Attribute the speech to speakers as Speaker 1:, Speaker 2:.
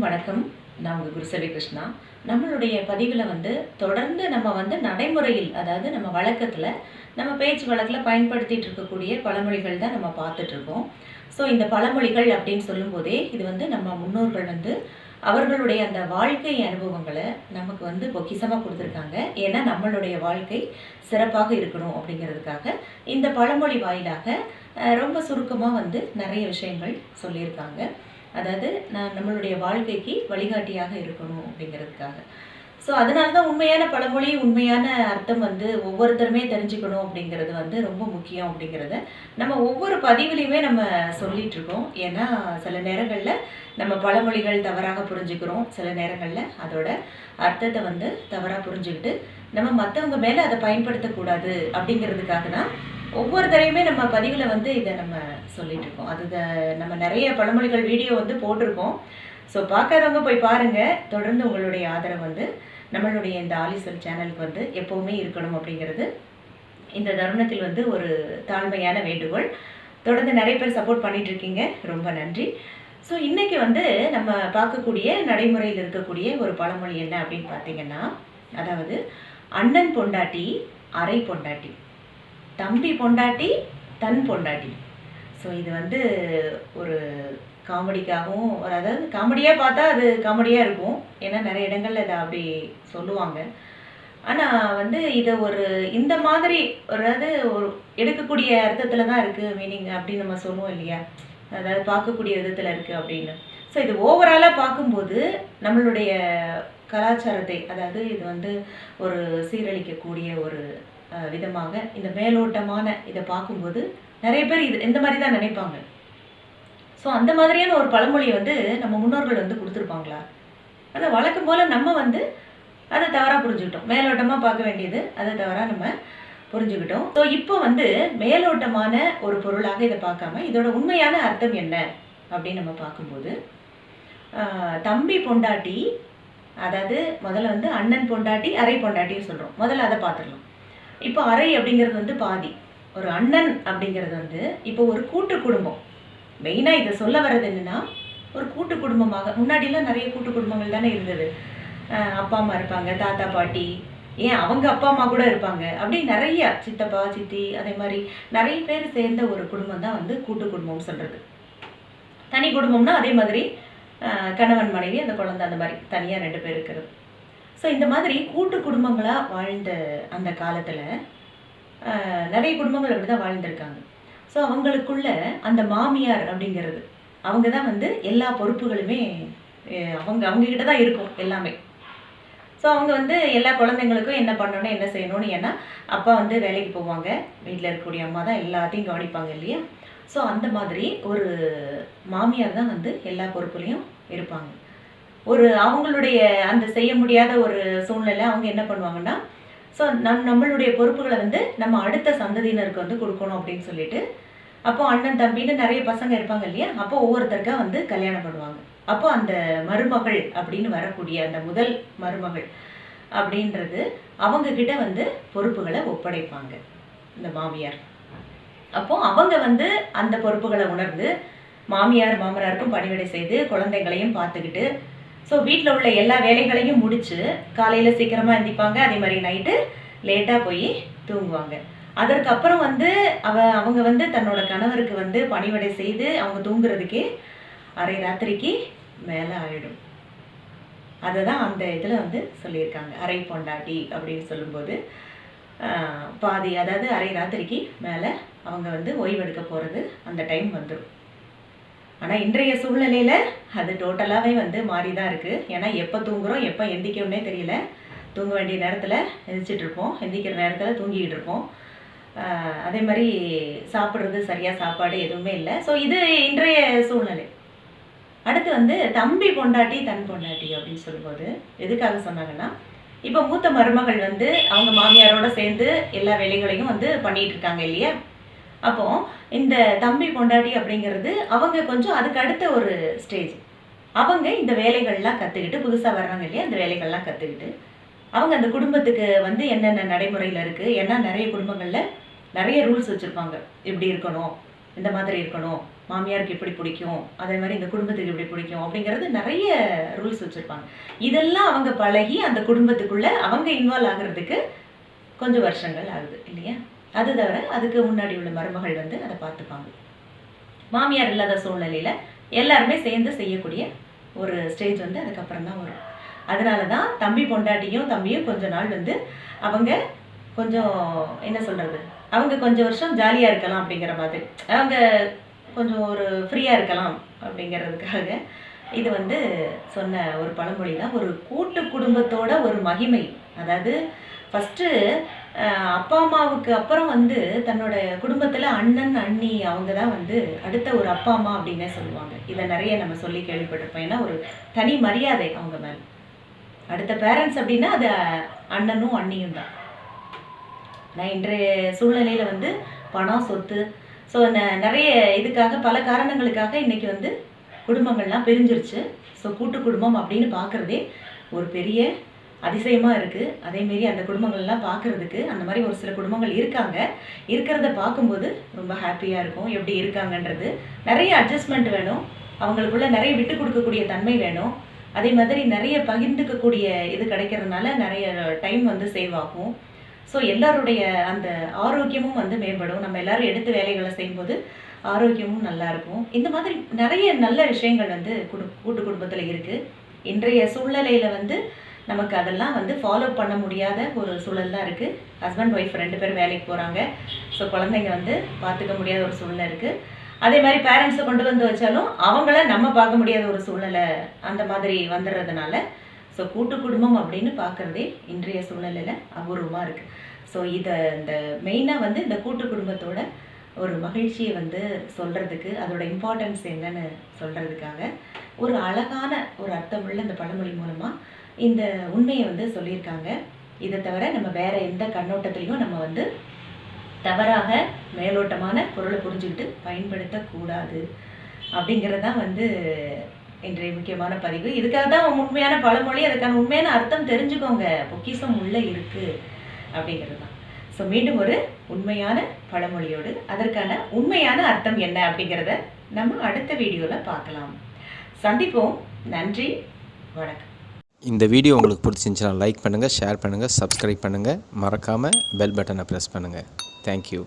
Speaker 1: அனைவருக்கும் வணக்கம். நான் உங்கள் குருசவி கிருஷ்ணா. நம்மளுடைய பதிவில் வந்து தொடர்ந்து நம்ம வந்து நடைமுறையில் அதாவது நம்ம வழக்கத்தில் நம்ம பேச்சு வழக்கில் பயன்படுத்திகிட்டு இருக்கக்கூடிய பழமொழிகள் தான் நம்ம பார்த்துட்ருக்கோம் ஸோ இந்த பழமொழிகள் அப்படின்னு சொல்லும்போதே இது வந்து நம்ம முன்னோர்கள் வந்து அவர்களுடைய அந்த வாழ்க்கை அனுபவங்களை நமக்கு வந்து பொக்கிசமாக கொடுத்துருக்காங்க. ஏன்னா நம்மளுடைய வாழ்க்கை சிறப்பாக இருக்கணும் அப்படிங்கிறதுக்காக இந்த பழமொழி வாயிலாக ரொம்ப சுருக்கமாக வந்து நிறைய விஷயங்கள் சொல்லியிருக்காங்க. அதாவது நான் நம்மளுடைய வாழ்க்கைக்கு வழிகாட்டியாக இருக்கணும் அப்படிங்கிறதுக்காக. ஸோ அதனால தான் உண்மையான பழமொழி உண்மையான அர்த்தம் வந்து ஒவ்வொருத்தருமே தெரிஞ்சுக்கணும் அப்படிங்கிறது வந்து ரொம்ப முக்கியம் அப்படிங்கிறத நம்ம ஒவ்வொரு பதிவுலையுமே நம்ம சொல்லிகிட்ருக்கோம் ஏன்னா சில நேரங்களில் நம்ம பழமொழிகள் தவறாக புரிஞ்சுக்கிறோம். சில நேரங்களில் அதோட அர்த்தத்தை வந்து தவறாக புரிஞ்சுக்கிட்டு நம்ம மற்றவங்க மேலே அதை பயன்படுத்தக்கூடாது அப்படிங்கிறதுக்காக தான் ஒவ்வொரு தடையுமே நம்ம பதிவில் வந்து இதை நம்ம சொல்லிட்டு இருக்கோம். அது நம்ம நிறைய பழமொழிகள் வீடியோ வந்து போட்டிருக்கோம். ஸோ பார்க்காதவங்க போய் பாருங்கள் தொடர்ந்து உங்களுடைய ஆதரவு வந்து நம்மளுடைய இந்த ஆலிசல் சேனலுக்கு வந்து எப்போவுமே இருக்கணும் அப்படிங்கிறது இந்த தருணத்தில் வந்து ஒரு தாழ்மையான வேண்டுகோள். தொடர்ந்து நிறைய பேர் சப்போர்ட் பண்ணிட்டு இருக்கீங்க. ரொம்ப நன்றி. ஸோ இன்னைக்கு வந்து நம்ம பார்க்கக்கூடிய நடைமுறையில் இருக்கக்கூடிய ஒரு பழமொழி என்ன அப்படின்னு பார்த்தீங்கன்னா அதாவது அண்ணன் பொண்டாட்டி அரை பொண்டாட்டி. தம்பி பொண்டாட்டி தன் பொண்டாட்டி. ஸோ இது வந்து ஒரு காமெடிக்காகவும் ஒரு அதாவது காமெடியாக பார்த்தா அது காமெடியாக இருக்கும். ஏன்னா நிறைய இடங்களில் இதை அப்படி சொல்லுவாங்க. ஆனால் வந்து இதை ஒரு இந்த மாதிரி ஒரு அதாவது ஒரு எடுக்கக்கூடிய அர்த்தத்தில் தான் இருக்குது மீனிங் அப்படின்னு நம்ம சொல்லுவோம் இல்லையா? அதாவது பார்க்கக்கூடிய விதத்தில் இருக்குது அப்படின்னு. ஸோ இது ஓவராலாக பார்க்கும்போது நம்மளுடைய கலாச்சாரத்தை அதாவது இது வந்து ஒரு சீரழிக்கக்கூடிய ஒரு விதமாக இந்த மேலோட்டமான இதை பார்க்கும்போது நிறைய பேர் இது இந்த மாதிரி தான் நினைப்பாங்க. ஸோ அந்த மாதிரியான ஒரு பழமொழியை வந்து நம்ம முன்னோர்கள் வந்து கொடுத்துருப்பாங்களா? அதை வழக்கம் போல் நம்ம வந்து அதை தவறாக புரிஞ்சுக்கிட்டோம். மேலோட்டமாக பார்க்க வேண்டியது அதை தவறாக நம்ம புரிஞ்சுக்கிட்டோம். ஸோ இப்போ வந்து மேலோட்டமான ஒரு பொருளாக இதை பார்க்காம இதோட உண்மையான அர்த்தம் என்ன அப்படின்னு நம்ம பார்க்கும்போது தம்பி பொண்டாட்டி அதாவது முதல்ல வந்து அண்ணன் பொண்டாட்டி அரை பொண்டாட்டின்னு சொல்கிறோம் முதல்ல அதை பார்த்துடலாம். இப்போ அறை அப்படிங்கிறது வந்து பாதி. ஒரு அண்ணன் அப்படிங்கிறது வந்து இப்போ ஒரு கூட்டு குடும்பம். மெயினாக இதை சொல்ல வர்றது என்னன்னா ஒரு கூட்டு குடும்பமாக. முன்னாடிலாம் நிறைய கூட்டு குடும்பங்கள் தானே இருந்தது. அப்பா அம்மா இருப்பாங்க தாத்தா பாட்டி. ஏன் அவங்க அப்பா அம்மா கூட இருப்பாங்க. அப்படி நிறைய சித்தப்பா சித்தி அதே மாதிரி நிறைய பேர் சேர்ந்த ஒரு குடும்பம் தான் வந்து கூட்டு குடும்பம்னு சொல்கிறது தனி குடும்பம்னா அதே மாதிரி கணவன் மனைவி அந்த குழந்தை அந்த மாதிரி. தனியாக ரெண்டு பேர் இருக்கிறது. ஸோ இந்த மாதிரி கூட்டு குடும்பங்களாக வாழ்ந்த அந்த காலத்தில் நிறைய குடும்பங்கள் அப்படி தான் வாழ்ந்திருக்காங்க. ஸோ அவங்களுக்குள்ள அந்த மாமியார் அப்படிங்கிறது அவங்க தான் வந்து எல்லா பொறுப்புகளுமே அவங்க அவங்கக்கிட்ட தான் இருக்கும் எல்லாமே. ஸோ அவங்க வந்து எல்லா குழந்தைங்களுக்கும் என்ன பண்ணணும் என்ன செய்யணும்னு ஏன்னா அப்பா வந்து வேலைக்கு போவாங்க. வீட்டில் இருக்கக்கூடிய அம்மா தான் எல்லாத்தையும் கவனிப்பாங்க இல்லையா? ஸோ அந்த மாதிரி ஒரு மாமியார் தான் வந்து எல்லா பொறுப்புலையும் இருப்பாங்க. ஒரு அவங்களுடைய அந்த செய்ய முடியாத ஒரு சூழ்நிலை அவங்க என்ன பண்ணுவாங்கன்னா ஸோ நம் நம்மளுடைய பொறுப்புகளை வந்து நம்ம அடுத்த சந்ததியினருக்கு வந்து கொடுக்கணும் அப்படின்னு சொல்லிட்டு அப்போ அண்ணன் தம்பின்னு நிறைய பசங்க இருப்பாங்க இல்லையா? அப்போ ஒவ்வொருத்தருக்கா வந்து கல்யாணம் பண்ணுவாங்க. அப்போ அந்த மருமகள் அப்படின்னு வரக்கூடிய அந்த முதல் மருமகள் அப்படின்றது அவங்க கிட்ட வந்து பொறுப்புகளை ஒப்படைப்பாங்க இந்த மாமியார். அப்போ அவங்க வந்து அந்த பொறுப்புகளை உணர்ந்து மாமியார் மாமனாருக்கும் பணிவிடை செய்து குழந்தைகளையும் பார்த்துக்கிட்டு ஸோ வீட்டில் உள்ள எல்லா வேலைகளையும் முடிச்சு காலையில் சீக்கிரமாக எந்திப்பாங்க. அதே மாதிரி நைட்டு லேட்டாக போய் தூங்குவாங்க. அதற்கப்புறம் வந்து அவ அவங்க வந்து தன்னோட கணவருக்கு வந்து பணிவடை செய்து அவங்க தூங்குறதுக்கே அரை ராத்திரிக்கு மேலே ஆயிடும். அதை தான் அந்த இதில் வந்து சொல்லியிருக்காங்க. அரை பொண்டாட்டி அப்படின்னு சொல்லும்போது பாதி அதாவது அரை ராத்திரிக்கு மேலே அவங்க வந்து ஓய்வெடுக்க போகிறது அந்த டைம் வந்துடும் ஆனால் இன்றைய சூழ்நிலையில் அது டோட்டலாகவே வந்து மாறி தான் இருக்குது ஏன்னா எப்போ தூங்குகிறோம் எப்போ எந்திக்கணும்னே தெரியல. தூங்க வேண்டிய நேரத்தில் எந்திரிச்சிட்டு இருப்போம். எந்திக்கிற நேரத்தில் தூங்கிக்கிட்டு இருப்போம். அதே மாதிரி சாப்பிட்றது சரியாக சாப்பாடு எதுவுமே இல்லை. ஸோ இது இன்றைய சூழ்நிலை. அடுத்து வந்து தம்பி பொண்டாட்டி தன் பொண்டாட்டி அப்படின்னு சொல்லும்போது எதுக்காக சொன்னாங்கன்னா இப்போ மூத்த மருமகள் வந்து அவங்க மாமியாரோட சேர்ந்து எல்லா வேலைகளையும் வந்து பண்ணிகிட்டு இருக்காங்க இல்லையா? அப்போ இந்த தம்பி பொண்டாட்டி அப்படிங்கிறது அவங்க கொஞ்சம் அதுக்கு அடுத்த ஒரு ஸ்டேஜ் அவங்க இந்த வேலைகள்லாம் கற்றுக்கிட்டு புதுசாக வர்றாங்க இல்லையா இந்த வேலைகள்லாம் கற்றுக்கிட்டு அவங்க அந்த குடும்பத்துக்கு வந்து என்னென்ன நடைமுறையில் இருக்குது ஏன்னா நிறைய குடும்பங்களில் நிறைய ரூல்ஸ் வச்சுருப்பாங்க. இப்படி இருக்கணும் இந்த மாதிரி இருக்கணும் மாமியாருக்கு எப்படி பிடிக்கும் அதே மாதிரி இந்த குடும்பத்துக்கு இப்படி பிடிக்கும் அப்படிங்கிறது நிறைய ரூல்ஸ் வச்சுருப்பாங்க. இதெல்லாம் அவங்க பழகி அந்த குடும்பத்துக்குள்ளே அவங்க இன்வால்வ் ஆகுறதுக்கு கொஞ்சம் வருஷங்கள் ஆகுது இல்லையா? அது தவிர அதுக்கு முன்னாடி உள்ள மருமகள் வந்து அதை பார்த்துப்பாங்க. மாமியார் இல்லாத சூழ்நிலையில் எல்லாருமே சேர்ந்து செய்யக்கூடிய ஒரு ஸ்டேஜ் வந்து அதுக்கப்புறம் தான் வரும். அதனால தான் தம்பி பொண்டாட்டியும் தம்பியும் கொஞ்ச நாள் வந்து அவங்க கொஞ்சம் என்ன சொல்கிறது அவங்க கொஞ்சம் வருஷம் ஜாலியாக இருக்கலாம் அப்படிங்கிற மாதிரி. அவங்க கொஞ்சம் ஒரு ஃப்ரீயாக இருக்கலாம் அப்படிங்கிறதுக்காக இது வந்து சொன்ன ஒரு பழமொழி தான். ஒரு கூட்டு குடும்பத்தோட ஒரு மகிமை. அதாவது ஃபஸ்ட்டு அப்பா அம்மாவுக்கு அப்புறம் வந்து தன்னோட குடும்பத்தில் அண்ணன் அண்ணி அவங்க தான் வந்து அடுத்த ஒரு அப்பா அம்மா அப்படின்னே சொல்லுவாங்க. இதை நிறைய நம்ம சொல்லி கேள்விப்பட்டிருப்போம். ஏன்னா ஒரு தனி மரியாதை அவங்க மேலே. அடுத்த பேரண்ட்ஸ் அப்படின்னா அது அண்ணனும் அண்ணியும் தான். நான் இன்றைய சூழ்நிலையில் வந்து பணம் சொத்து ஸோ நிறைய இதுக்காக பல காரணங்களுக்காக இன்னைக்கு வந்து குடும்பங்கள்லாம் பிரிஞ்சிருச்சு. ஸோ கூட்டு குடும்பம் அப்படின்னு பார்க்குறதே ஒரு பெரிய அதிசயமாக இருக்குது அதேமாரி அந்த குடும்பங்கள்லாம் பார்க்குறதுக்கு அந்த மாதிரி ஒரு சில குடும்பங்கள் இருக்காங்க. இருக்கிறத பார்க்கும்போது ரொம்ப ஹாப்பியாக இருக்கும். எப்படி இருக்காங்கன்றது. நிறைய அட்ஜஸ்ட்மெண்ட் வேணும். அவங்களுக்குள்ள நிறைய விட்டு கொடுக்கக்கூடிய தன்மை வேணும். அதே மாதிரி நிறைய பகிர்ந்துக்கக்கூடிய இது கிடைக்கிறதுனால நிறைய டைம் வந்து சேவ் ஆகும். ஸோ எல்லாருடைய அந்த ஆரோக்கியமும் வந்து மேம்படும். நம்ம எல்லாரும் எடுத்து வேலைகளை செய்யும்போது ஆரோக்கியமும் நல்லா இருக்கும். இந்த மாதிரி நிறைய நல்ல விஷயங்கள் வந்து குடு கூட்டு குடும்பத்தில் இருக்குது இன்றைய சூழ்நிலையில் வந்து நமக்கு அதெல்லாம் வந்து ஃபாலோ பண்ண முடியாத ஒரு சூழல்லாம் இருக்குது ஹஸ்பண்ட் ஒய்ஃப் ரெண்டு பேரும் வேலைக்கு போகிறாங்க ஸோ குழந்தைங்க வந்து பார்த்துக்க முடியாத ஒரு சூழ்நிலை இருக்குது அதே மாதிரி பேரண்ட்ஸை கொண்டு வந்து வச்சாலும் அவங்கள நம்ம பார்க்க முடியாத ஒரு சூழ்நிலை அந்த மாதிரி வந்துடுறதுனால ஸோ கூட்டு குடும்பம் அப்படின்னு பார்க்குறதே இன்றைய சூழ்நிலையில் அபூர்வமாக இருக்குது ஸோ இதை இந்த மெயினாக வந்து இந்த கூட்டு குடும்பத்தோட ஒரு மகிழ்ச்சியை வந்து சொல்கிறதுக்கு அதோட இம்பார்ட்டன்ஸ் என்னன்னு சொல்கிறதுக்காக ஒரு அழகான ஒரு அர்த்தமுள்ள இந்த பழமொழி மூலமாக இந்த உண்மையை வந்து சொல்லியிருக்காங்க. இதை தவிர நம்ம வேற எந்த கண்ணோட்டத்திலையும் நம்ம வந்து தவறாக மேலோட்டமான பொருளை புரிஞ்சுக்கிட்டு பயன்படுத்தக்கூடாது. அப்படிங்கிறது தான் வந்து இன்றைய முக்கியமான பதிவு. இதுக்காக தான் உண்மையான பழமொழி அதுக்கான உண்மையான அர்த்தம் தெரிஞ்சுக்கோங்க. பொக்கிஷம் உள்ளே இருக்குது அப்படிங்கிறது தான் ஸோ மீண்டும் ஒரு உண்மையான பழமொழியோடு அதற்கான உண்மையான அர்த்தம் என்ன அப்படிங்கிறத நம்ம அடுத்த வீடியோவில் பார்க்கலாம். சந்திப்போம். நன்றி. வணக்கம்.
Speaker 2: இந்த வீடியோ உங்களுக்கு பிடிச்சிருந்துச்சுன்னா லைக் பண்ணுங்கள் ஷேர் பண்ணுங்கள் சப்ஸ்கிரைப் பண்ணுங்கள் மறக்காமல் பெல் பட்டனை ப்ரெஸ் பண்ணுங்கள் தேங்க்யூ